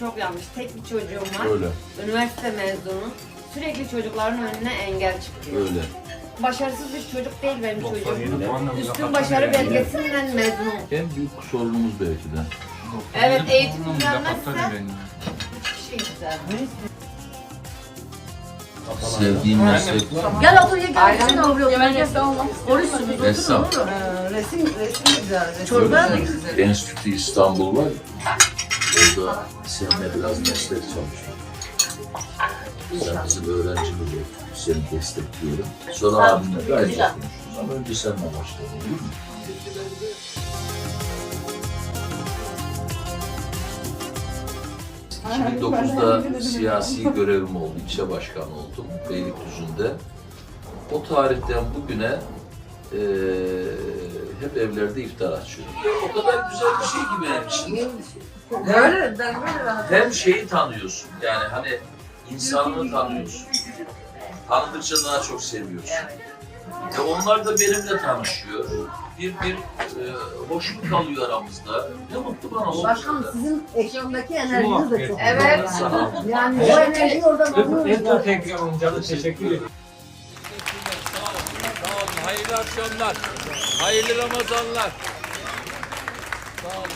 çok yanlış. Tek bir çocuğum var. Öyle, Üniversite mezunu. Sürekli çocukların önüne engel çıkıyor. öyle. Başarısız bir çocuk değil benim çocuğum. Üstün başarı belgesinden mezun. En büyük sorunumuz belki de. Evet eğitim düzenmezse hiçbir şey güzel. Sevdiğim meslek var mı? Gel otur ye gel. Yesen olmaz. Oruçsunuz oturun Ressam. olur mu? Resim, resim güzel. Resim Çorba güzel. mı? Enstitü İstanbul var ya. Orada seninle biraz meslek çalıştık. Sen bizim öğrencimiz oldun. Seni destekliyorum. Sonra abimle gayet iyi konuşuruz. Ama önce seninle başlayalım. Değil mi? ...2009'da siyasi görevim oldu, ilçe başkanı oldum Beylikdüzü'nde. O tarihten bugüne eee hep evlerde iftar açıyorum. O kadar güzel bir şey ki benim için. Öyle, ben böyle rahat. Hem şeyi tanıyorsun yani hani insanlığı tanıyorsun. Tanıdıkça daha çok seviyorsun. E onlar da benimle tanışıyor. Bir bir e, hoşluk kalıyor aramızda. Ne mutlu bana o. Başkanım sizin ekrandaki enerjiniz de çok Evet. güzel. Sağ ol. Yani bu enerjiyi oradan alıyoruz. Yeter tekrar canım teşekkür ederim. Hayırlı akşamlar. Hayırlı Ramazanlar. Sağ olun.